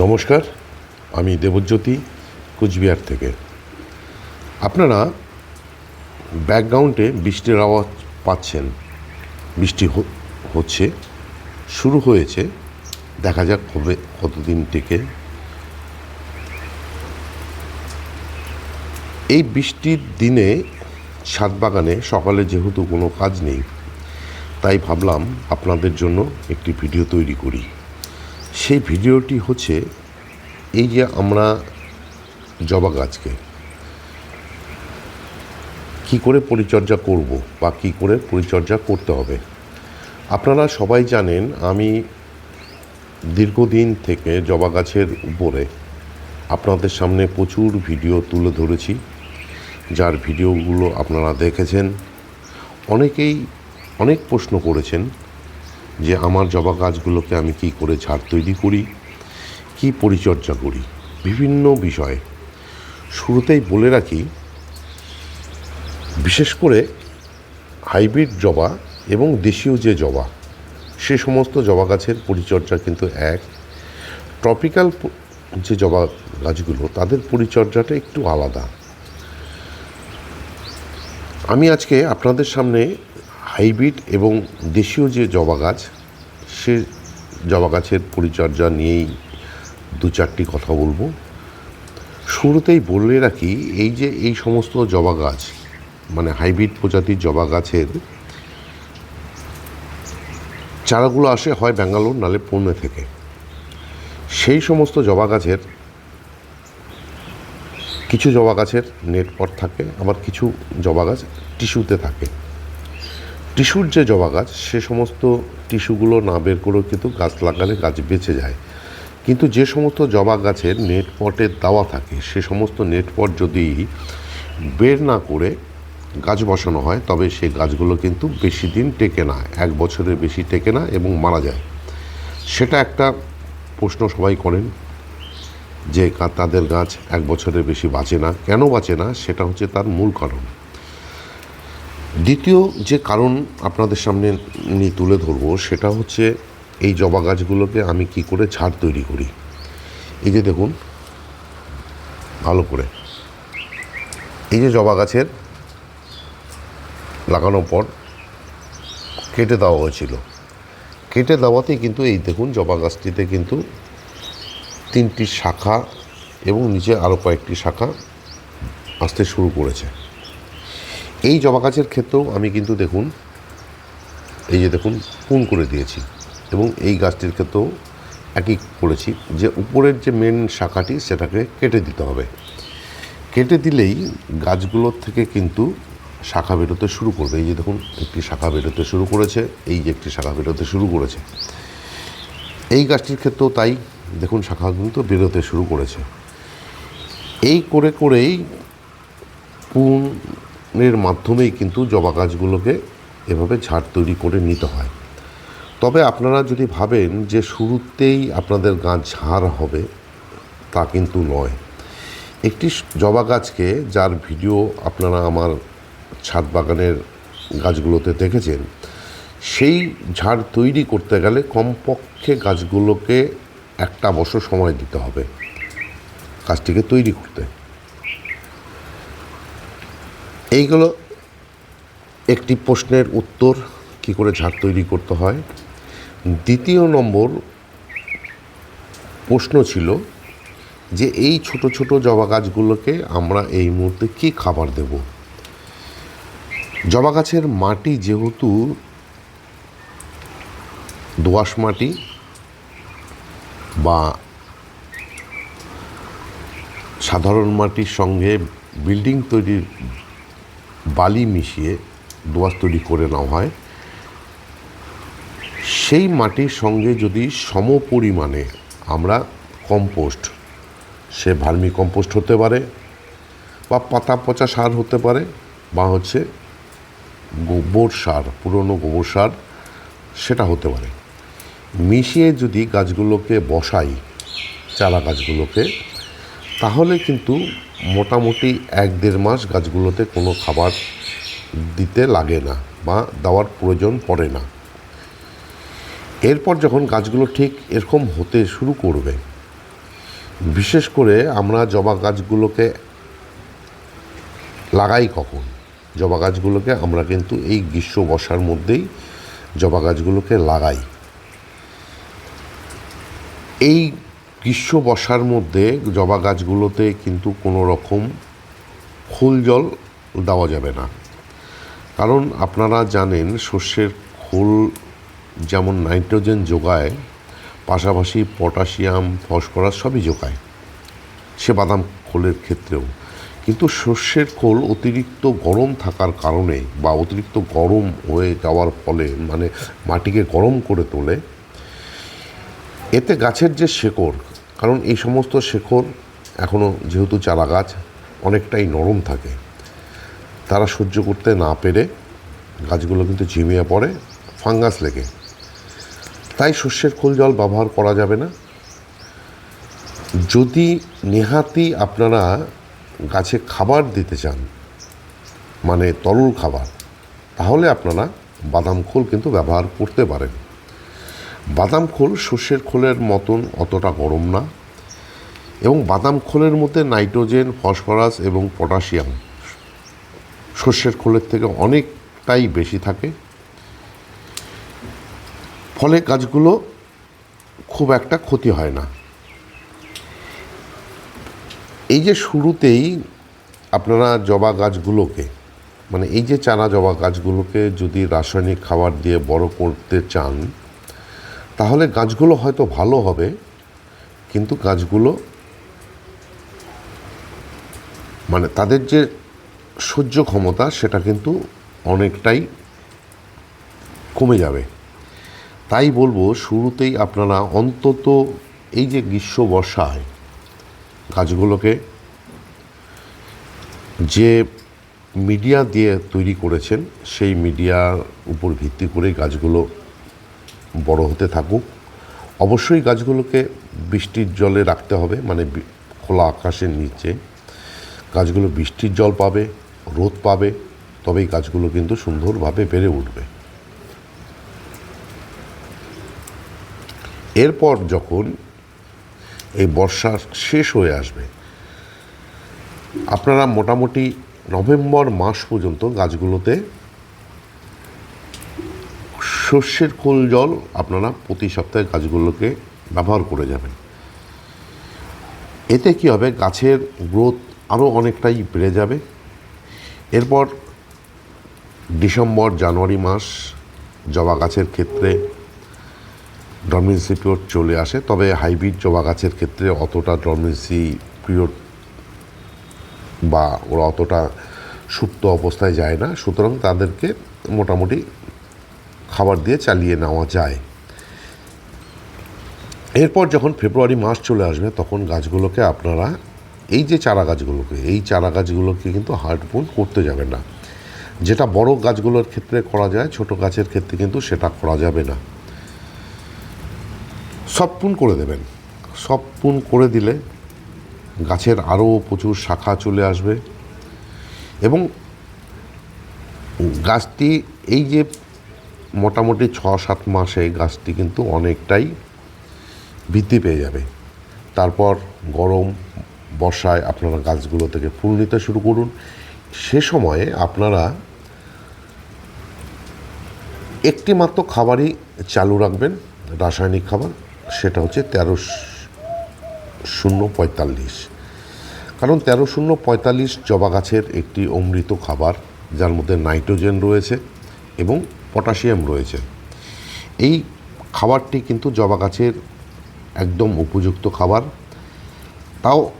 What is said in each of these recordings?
নমস্কার, আমি দেবজ্যোতি কুচবিহার থেকে। আপনারা ব্যাকগ্রাউন্ডে বৃষ্টির আওয়াজ পাচ্ছেন। বৃষ্টি হচ্ছে, শুরু হয়েছে, দেখা যাক হবে কতদিন থেকে এই বৃষ্টির দিনে ছাদ বাগানে সকালে যেহেতু কোনো কাজ নেই, তাই ভাবলাম আপনাদের জন্য একটি ভিডিও তৈরি করি। সেই ভিডিওটি হচ্ছে এই যে আমরা জবা গাছকে কী করে পরিচর্যা করব বা কী করে পরিচর্যা করতে হবে। আপনারা সবাই জানেন আমি দীর্ঘদিন থেকে জবা গাছের উপরে আপনাদের সামনে প্রচুর ভিডিও তুলে ধরেছি, যার ভিডিওগুলো আপনারা দেখেছেন। অনেকেই অনেক প্রশ্ন করেছেন যে আমার জবা গাছগুলোকে আমি কি করে ঝাড় তৈরি করি, কি পরিচর্যা করি, বিভিন্ন বিষয়ে। শুরুতেই বলে রাখি, বিশেষ করে হাইব্রিড জবা এবং দেশীয় যে জবা, সে সমস্ত জবা গাছের পরিচর্যা কিন্তু এক। ট্রপিক্যাল যে জবা গাছগুলো, তাদের পরিচর্যাটা একটু আলাদা। আমি আজকে আপনাদের সামনে হাইব্রিড এবং দেশীয় যে জবা গাছ, সে জবা গাছের পরিচর্যা নিয়েই দু চারটি কথা বলব। শুরুতেই বলে রাখি, এই যে এই সমস্ত জবা গাছ মানে হাইব্রিড প্রজাতির জবা গাছের চারাগুলো আসে হয় ব্যাঙ্গালোর, নালে পুনে থেকে। সেই সমস্ত জবা গাছের কিছু জবা গাছের নেট পট থাকে, আবার কিছু জবা গাছ টিস্যুতে থাকে। টিস্যুর যে জবা গাছ, সে সমস্ত টিস্যুগুলো না বের করেও কিন্তু গাছ লাগালে গাছ বেঁচে যায়। কিন্তু যে সমস্ত জবা গাছের নেট পটে দেওয়া থাকে, সে সমস্ত নেট পট যদি বের না করে গাছ বসানো হয়, তবে সেই গাছগুলো কিন্তু বেশি দিন টেকে না, এক বছরের বেশি টেকে না এবং মারা যায়। সেটা একটা প্রশ্ন সবাই করেন যে তাদের গাছ এক বছরের বেশি বাঁচে না? কেন বাঁচে না? সেটা হচ্ছে তার মূল কারণ। দ্বিতীয় যে কারণ আপনাদের সামনে নিয়ে তুলে ধরবো, সেটা হচ্ছে এই জবা গাছগুলোকে আমি কি করে ছাদ তৈরি করি। এই যে দেখুন, ভালো করে। এই যে জবা গাছের লাগানোর পর কেটে দেওয়া হয়েছিল। কেটে দেওয়াতেই কিন্তু এই দেখুন, জবা গাছটিতে কিন্তু তিনটি শাখা এবং নিচে আরও কয়েকটি শাখা আসতে শুরু করেছে। এই জবা গাছের ক্ষেত্রেও আমি কিন্তু দেখুন, এই যে দেখুন, পুন করে দিয়েছি। এবং এই গাছটির ক্ষেত্রেও একই করেছি যে উপরের যে মেন শাখাটি, সেটাকে কেটে দিতে হবে। কেটে দিলেই গাছগুলোর থেকে কিন্তু শাখা বেরোতে শুরু করবে। এই যে দেখুন, একটি শাখা বেরোতে শুরু করেছে, এই যে একটি শাখা বেরোতে শুরু করেছে। এই গাছটির ক্ষেত্রেও তাই, দেখুন, শাখা কিন্তু বেরোতে শুরু করেছে। এই করে করেই পুনের মাধ্যমেই কিন্তু জবা গাছগুলোকে এভাবে ঝাড় তৈরি করে নিতে হয়। তবে আপনারা যদি ভাবেন যে শুরুতেই আপনাদের গাছ ঝাড় হবে, তা কিন্তু নয়। একটি জবা গাছকে যার ভিডিও আপনারা আমার ছাদ বাগানের গাছগুলোতে দেখেছেন, সেই ঝাড় তৈরি করতে গেলে কমপক্ষে গাছগুলোকে একটা বছর সময় দিতে হবে, গাছটিকে তৈরি করতে। এইগুলো একটি প্রশ্নের উত্তর কি করে ঝাড় তৈরি করতে হয়? দ্বিতীয় নম্বর প্রশ্ন ছিল যে এই ছোট ছোট জবা গাছগুলোকে আমরা এই মুহূর্তে কী খাবার দেব? জবা গাছের মাটি যেহেতু দোআঁশ মাটি বা সাধারণ মাটির সঙ্গে বিল্ডিং তৈরির বালি মিশিয়ে দোআঁশ তৈরি করে নেওয়া হয়। সেই মাটির সঙ্গে যদি সম পরিমাণে আমরা কম্পোস্ট, সে ভার্মি কম্পোস্ট হতে পারে বা পাতা পচা সার হতে পারে বা হচ্ছে গোবর সার, পুরনো গোবর সার, সেটা হতে পারে। মিশিয়ে যদি গাছগুলোকে বসাই, চারা গাছগুলোকে, তাহলে কিন্তু মোটামুটি এক দেড় মাস গাছগুলোতে কোনো খাবার দিতে লাগে না বা দেওয়ার প্রয়োজন পড়ে না। এরপর যখন গাছগুলো ঠিক এরকম হতে শুরু করবে, বিশেষ করে আমরা জবা গাছগুলোকে লাগাই কখন? জবা গাছগুলোকে আমরা কিন্তু এই গ্রীষ্ম বর্ষার মধ্যেই জবা গাছগুলোকে লাগাই। এই গ্রীষ্ম বর্ষার মধ্যে জবা গাছগুলোতে কিন্তু কোনো রকম খোল জল দেওয়া যাবে না। কারণ আপনারা জানেন শস্যের খোল যেমন নাইট্রোজেন যোগায়, পাশাপাশি পটাশিয়াম, ফসফরাস সবই যোগায়, সে বাদাম খোলের ক্ষেত্রেও। কিন্তু শস্যের খোল অতিরিক্ত গরম থাকার কারণে বা অতিরিক্ত গরম হয়ে যাওয়ার ফলে মানে মাটিকে গরম করে তোলে, এতে গাছের যে শেকড় কারণ এই সমস্ত শেকড় এখনও যেহেতু চারা গাছ অনেকটাই নরম থাকে। তারা সহ্য করতে না পেরে গাছগুলো কিন্তু ঝিমিয়ে পড়ে, ফাঙ্গাস লেগে। তাই শস্যের খোল জল ব্যবহার করা যাবে না। যদি নেহাতি আপনারা গাছে খাবার দিতে চান মানে তরল খাবার, তাহলে আপনারা বাদাম খোল কিন্তু ব্যবহার করতে পারেন। বাদাম খোল শস্যের খোলের মতন অতটা গরম না। এবং বাদাম খোলের মধ্যে নাইট্রোজেন, ফসফরাস এবং পটাশিয়াম শস্যের খোলের থেকে অনেকটাই বেশি থাকে। ফলে গাছগুলো খুব একটা ক্ষতি হয় না। এই যে শুরুতেই আপনারা জবা গাছগুলোকে মানে এই যে চারা জবা গাছগুলোকে যদি রাসায়নিক খাবার দিয়ে বড় করতে চান তাহলে গাছগুলো হয়তো ভালো হবে, কিন্তু গাছগুলো মানে তাদের যে সহ্য ক্ষমতা সেটা কিন্তু অনেকটাই কমে যাবে। তাই বলব, শুরুতেই আপনারা অন্তত এই যে গ্রীষ্ম বর্ষায় গাছগুলোকে যে মিডিয়া দিয়ে তৈরি করেছেন, সেই মিডিয়ার উপর ভিত্তি করে গাছগুলো বড় হতে থাকুক, অবশ্যই গাছগুলোকে বৃষ্টির জলে রাখতে হবে মানে খোলা আকাশের নিচে। গাছগুলো বৃষ্টির জল পাবে, রোদ পাবে, তবেই গাছগুলো কিন্তু সুন্দরভাবে বেড়ে উঠবে। এরপর যখন এই বর্ষা শেষ হয়ে আসবে, আপনারা মোটামুটি নভেম্বর মাস পর্যন্ত গাছগুলোতে শস্যের খোল জল আপনারা প্রতি সপ্তাহে গাছগুলোকে ব্যবহার করে যাবেন। এতে কী হবে? গাছের গ্রোথ আরও অনেকটাই বেড়ে যাবে। এরপর ডিসেম্বর, জানুয়ারি মাস জবা গাছের ক্ষেত্রে ডরমেন্সি পিরিয়ড চলে আসে। তবে হাইব্রিড জবা গাছের ক্ষেত্রে অতটা ডরমেন্সি পিরিয়ড বা ওরা অতটা সুপ্ত অবস্থায় যায় না। সুতরাং তাদেরকে মোটামুটি খাবার দিয়ে চালিয়ে নেওয়া যায়। এরপর যখন ফেব্রুয়ারি মাস চলে আসবে, তখন গাছগুলোকে আপনারা, এই যে চারা গাছগুলোকে, এই চারা গাছগুলোকে কিন্তু হার্ডবোন করতে যাবে না। যেটা বড় গাছগুলোর ক্ষেত্রে করা যায়, ছোট গাছের ক্ষেত্রে কিন্তু সেটা করা যাবে না। সব পুন করে দেবেন। সব পুন করে দিলে গাছের আরও প্রচুর শাখা চলে আসবে। এবং গাছটি, এই যে মোটামুটি ছ, সাত মাসে গাছটি কিন্তু অনেকটাই বৃদ্ধি পেয়ে যাবে। তারপর গরম, বর্ষায় আপনারা গাছগুলো থেকে ফুল নিতে শুরু করুন। সে সময়ে আপনারা একটি মাত্র খাবারই চালু রাখবেন, রাসায়নিক খাবার, সেটা হচ্ছে তেরো শূন্য পঁয়তাল্লিশ। কারণ তেরো শূন্য পঁয়তাল্লিশ জবা গাছের একটি অমৃত খাবার, যার মধ্যে নাইট্রোজেন রয়েছে এবং পটাশিয়াম রয়েছে। এই খাবারটি কিন্তু জবা গাছের একদম উপযুক্ত খাবার। তাও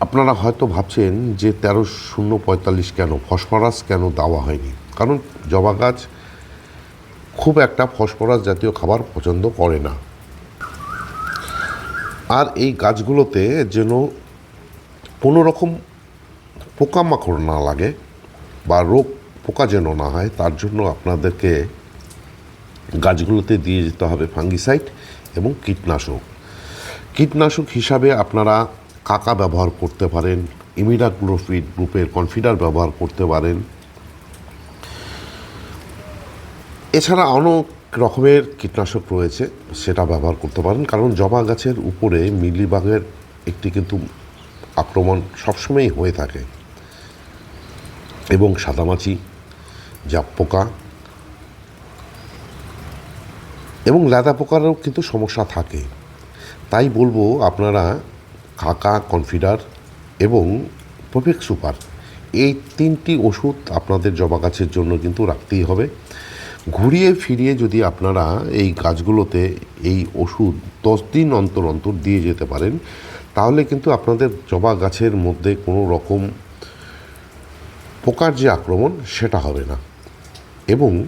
আপনারা হয়তো ভাবছেন যে তেরো শূন্য পঁয়তাল্লিশ কেন, ফসফরাস কেন দেওয়া হয়নি? কারণ জবা গাছ খুব একটা ফসফরাস জাতীয় খাবার পছন্দ করে না। আর এই গাছগুলোতে যেন কোনো রকম পোকামাকড় না লাগে বা রোগ পোকা যেন না হয়, তার জন্য আপনাদেরকে গাছগুলোতে দিয়ে যেতে হবে ফাঙ্গিসাইড এবং কীটনাশক। কীটনাশক হিসাবে আপনারা কাকা ব্যবহার করতে পারেন ইমিডাক্লোফিড গ্রুপের কনফিডার ব্যবহার করতে পারেন। এছাড়া অনেক রকমের কীটনাশক রয়েছে, সেটা ব্যবহার করতে পারেন, কারণ জবা গাছের উপরে মিলিবাগের একটি কিন্তু আক্রমণ সবসময়ই হয়ে থাকে। এবং সাদামাছি জাপ পোকা এবং লেদা পোকারও কিন্তু সমস্যা থাকে। তাই বলব আপনারা কাকা, কনফিডার এবং প্রফেক্ট সুপার, এই তিনটি ওষুধ আপনাদের জবা গাছের জন্য কিন্তু রাখতেই হবে। ঘুরিয়ে ফিরিয়ে যদি আপনারা এই গাছগুলোতে এই ওষুধ দশ দিন অন্তর অন্তর দিয়ে যেতে পারেন, তাহলে কিন্তু আপনাদের জবা গাছের মধ্যে কোনো রকম পোকার যে আক্রমণ, সেটা হবে না। এবং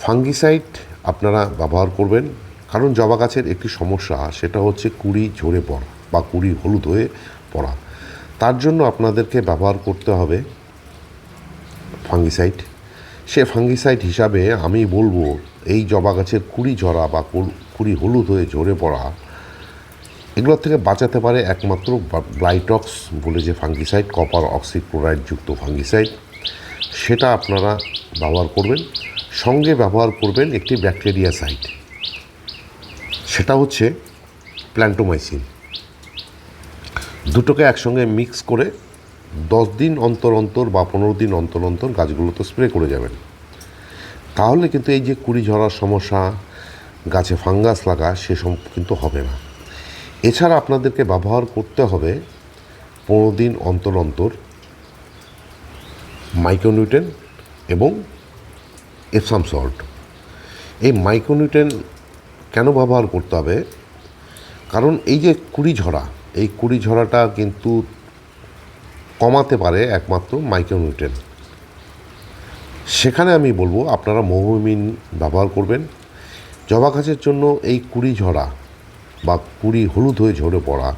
ফাঙ্গিসাইড আপনারা ব্যবহার করবেন। কারণ জবা গাছের একটি সমস্যা, সেটা হচ্ছে কুড়ি ঝরে পড়া বা কুড়ি হলুদ হয়ে পড়া। তার জন্য আপনাদেরকে ব্যবহার করতে হবে ফাঙ্গিসাইড। সে ফাঙ্গিসাইড হিসাবে আমি বলব, এই জবা গাছের কুড়ি ঝরা বা কুড়ি হলুদ হয়ে ঝরে পড়া এগুলোর থেকে বাঁচাতে পারে একমাত্র ব্লাইটক্স বলে যে ফাঙ্গিসাইড, কপার অক্সিক্লোরাইড যুক্ত ফাঙ্গিসাইড। সেটা আপনারা ব্যবহার করবেন। সঙ্গে ব্যবহার করবেন একটি ব্যাকটেরিয়া সাইড সেটা হচ্ছে প্ল্যান্টোমাইসিন। দুটোকে একসঙ্গে মিক্স করে দশ দিন অন্তর অন্তর বা পনেরো দিন অন্তর অন্তর গাছগুলোতে স্প্রে করে যাবেন। তাহলে কিন্তু এই যে কুড়ি ঝরার সমস্যা, গাছে ফাঙ্গাস লাগা সেসব কিন্তু হবে না। এছাড়া আপনাদেরকে ব্যবহার করতে হবে পনেরো দিন অন্তর অন্তর মাইক্রোনিউটেন এবং এপসাম সল্ট। এই মাইক্রোনিউটেন কেন ব্যবহার করতে হবে? কারণ এই যে কুড়ি ঝরা, এই কুড়ি ঝরাটা কিন্তু কমাতে পারে একমাত্র মাইক্রোনিউট্রেন। সেখানে আমি বলব, আপনারা মৌমিন ব্যবহার করবেন। জবা গাছের জন্য এই কুড়ি ঝরা বা কুড়ি হলুদ হয়ে ঝরে পড়া,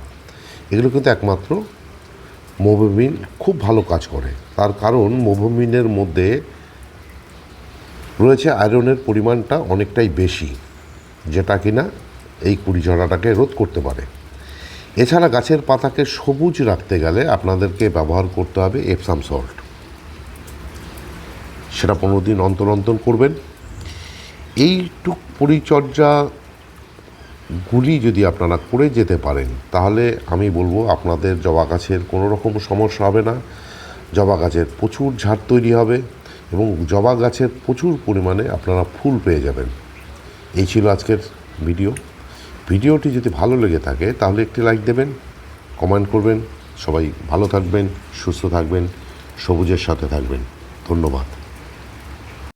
এগুলো কিন্তু একমাত্র মোভমিন খুব ভালো কাজ করে। তার কারণ মোভমিনের মধ্যে রয়েছে আয়রনের পরিমাণটা অনেকটাই বেশি, যেটা কিনা এই কুড়ি ঝরাটাকে রোধ করতে পারে। এছাড়া গাছের পাতাকে সবুজ রাখতে গেলে আপনাদেরকে ব্যবহার করতে হবে এপসাম সল্ট সেটা পনেরো দিন অন্তর অন্তর করবেন। এইটুক পরিচর্যা গুলি যদি আপনারা করে যেতে পারেন, তাহলে আমি বলব আপনাদের জবা গাছের কোনো রকম সমস্যা হবে না। জবা গাছের প্রচুর ঝাড় তৈরি হবে এবং জবা গাছের প্রচুর পরিমাণে আপনারা ফুল পেয়ে যাবেন। এই ছিল আজকের ভিডিও। ভিডিওটি যদি ভালো লেগে থাকে, তাহলে একটি লাইক দেবেন, কমেন্ট করবেন, সবাই ভালো থাকবেন, সুস্থ থাকবেন, সবুজের সাথে থাকবেন। ধন্যবাদ।